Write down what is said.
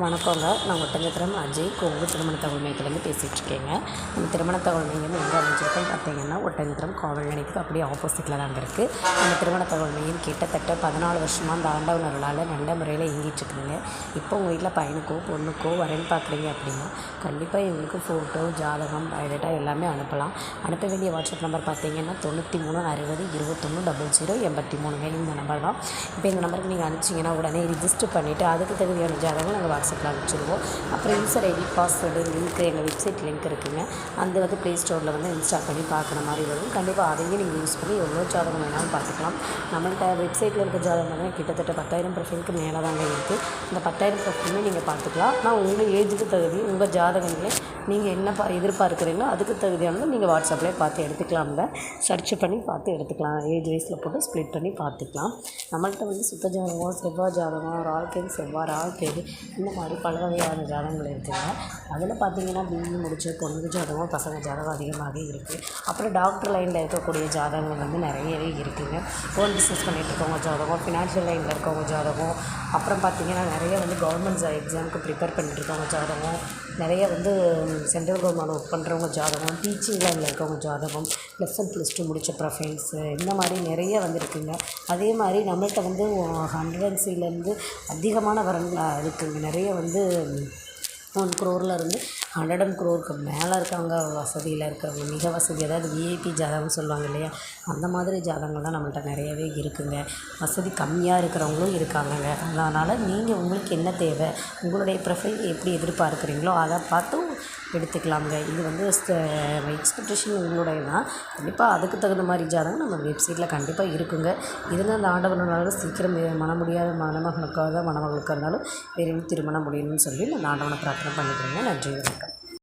வணக்கங்க. நான் ஒட்டஞ்சத்திரம் அஜய். கொங்கு திருமண தகவல் மையத்துலேருந்து பேசிகிட்ருக்கேங்க நம்ம திருமண தகவல் மையம் எங்கே அமைஞ்சிருக்கோம் பார்த்தீங்கன்னா ஒட்டஞ்சத்திரம் கோவில் நினைக்கு அப்படியே ஆப்போசிட்டில் தாங்க இருக்குது நம்ம திருமண தகவல் மையம் கிட்டத்தட்ட பதினாலு வருஷமாக அந்த ஆண்டவனர்களால் நல்ல முறையில் இயங்கிட்டுருக்குதுங்க இப்போ உங்கள் வீட்டில் பையனுக்கோ பொண்ணுக்கோ வரேன்னு பார்க்குறீங்க அப்படின்னா கண்டிப்பாக இவங்களுக்கு ஃபோட்டோ ஜாதகம் பயோடேட்டா எல்லாமே அனுப்பலாம். அனுப்ப வேண்டிய வாட்ஸ்அப் நம்பர் பார்த்தீங்கன்னா தொண்ணூற்றி மூணு அறுபது இருபத்தொன்று டபுள் ஜீரோ எண்பத்தி மூணுங்க. இந்த நம்பர் தான். இப்போ இந்த நம்பருக்கு நீங்கள் அனுப்பிச்சிங்கன்னா உடனே ரிஜிஸ்டர் பண்ணிவிட்டு அதுக்கு தகுதியான ஜாதகம் நாங்கள் வாட்ஸ்அப்பில் அனுப்பிச்சிடுவோம். அப்புறம் யூசர் ஐடி பாஸ்வேர்டு லிங்க் எங்கள் வெப்சைட் லிங்க் இருக்குங்க. அந்த வந்து ப்ளே ஸ்டோரில் வந்து இன்ஸ்டால் பண்ணி பார்க்குற மாதிரி வரும். கண்டிப்பாக அதையும் நீங்கள் யூஸ் பண்ணி எவ்வளோ ஜாதகம் வேணாலும் பார்த்துக்கலாம். நம்மள்கிட்ட வெப்சைட்டில் இருக்க ஜாதகம் வந்து கிட்டத்தட்ட பத்தாயிரம் ப்ரொஃபைலுக்கு மேலே தாங்க இருக்குது இந்த பத்தாயிரம் ப்ரொஃபைலுமே நீங்கள் பார்த்துக்கலாம். நான் உங்கள் ஏஜுக்கு தகுதி உங்கள் ஜாதகங்களே நீங்கள் என்ன பா எதிர்பார்க்குறீங்களோ அதுக்கு தகுதியானது நீங்கள் வாட்ஸ்அப்லேயே பார்த்து எடுத்துக்கலாம்ல சர்ச் பண்ணி பார்த்து எடுத்துக்கலாம். ஏஜ் வைஸில் போட்டு ஸ்ப்ளிட் பண்ணி பார்த்துக்கலாம். நம்மள்கிட்ட வந்து சுத்த ஜாதகம் செவ்வாய் ஜாதகம் ரால்கேது செவ்வாய் ரால்கேது இந்த மாதிரி பல வகையான ஜாதகங்கள் இருக்குதுங்க அதில் பார்த்தீங்கன்னா பிஇ e, முடிச்ச பொண்ணுக்கு ஜாதகம் பசங்க ஜாதகம் அதிகமாகவே இருக்குது அப்புறம் டாக்டர் லைனில் இருக்கக்கூடிய ஜாதகங்கள் வந்து நிறையவே இருக்குதுங்க ஓன் பிஸ்னஸ் பண்ணிகிட்டு இருக்கவங்க ஜாதகம் ஃபினான்ஷியல் லைனில் இருக்கவங்க ஜாதகம் அப்புறம் பார்த்தீங்கன்னா நிறைய வந்து கவர்மெண்ட் எக்ஸாமுக்கு ப்ரிப்பேர் பண்ணிட்டு இருக்கவங்க ஜாதகம் நிறைய வந்து சென்ட்ரல் கவர்மெண்ட் ஒர்க் பண்ணுறவங்க ஜாதகம் டீச்சிங் லைனில் இருக்கவங்க ஜாதகம் ப்ளஸ் ஒன் ப்ளஸ் டூ முடித்த ப்ரொஃபைல்ஸு இந்த மாதிரி நிறைய வந்துருக்குங்க. அதே மாதிரி நம்மள்கிட்ட வந்து ஹண்ட்ரட் அதிகமான வரங்களாக இருக்குங்க. நிறைய வந்து ஒன் க்ரோரில் இருந்து ஹண்ட்ரட் அண்ட் க்ரோருக்கு மேலே இருக்கவங்க வசதியில் இருக்கிறவங்க மிக வசதி அதாவது விஐபி ஜாதகம்னு சொல்லுவாங்க இல்லையா? அந்த மாதிரி ஜாதகங்கள் தான் நம்மள்ட்ட நிறையவே இருக்குங்க. வசதி கம்மியாக இருக்கிறவங்களும் இருக்காங்கங்க. அதனால் நீங்கள் உங்களுக்கு என்ன தேவை உங்களுடைய ப்ரொஃபைல் எப்படி எதிர்பார்க்குறீங்களோ அதை பார்த்து எடுத்துக்கலாங்க இது வந்து எக்ஸ்பெக்டேஷன் உங்களுடைய தான் கண்டிப்பாக அதுக்கு தகுந்த மாதிரி ஜாதகம் நம்ம வெப்சைட்டில் கண்டிப்பாக இருக்குங்க. இதில் அந்த ஆண்டவனாலும் சீக்கிரம் மன முடியாத மணமகனுக்காக மணமகளுக்காக இருந்தாலும் விரைவில் திருமணம் முடியணும்னு சொல்லி நான் ஆண்டவனை பிரார்த்தனை பண்ணிக்கிறேங்க. நன்றி வணக்கம்.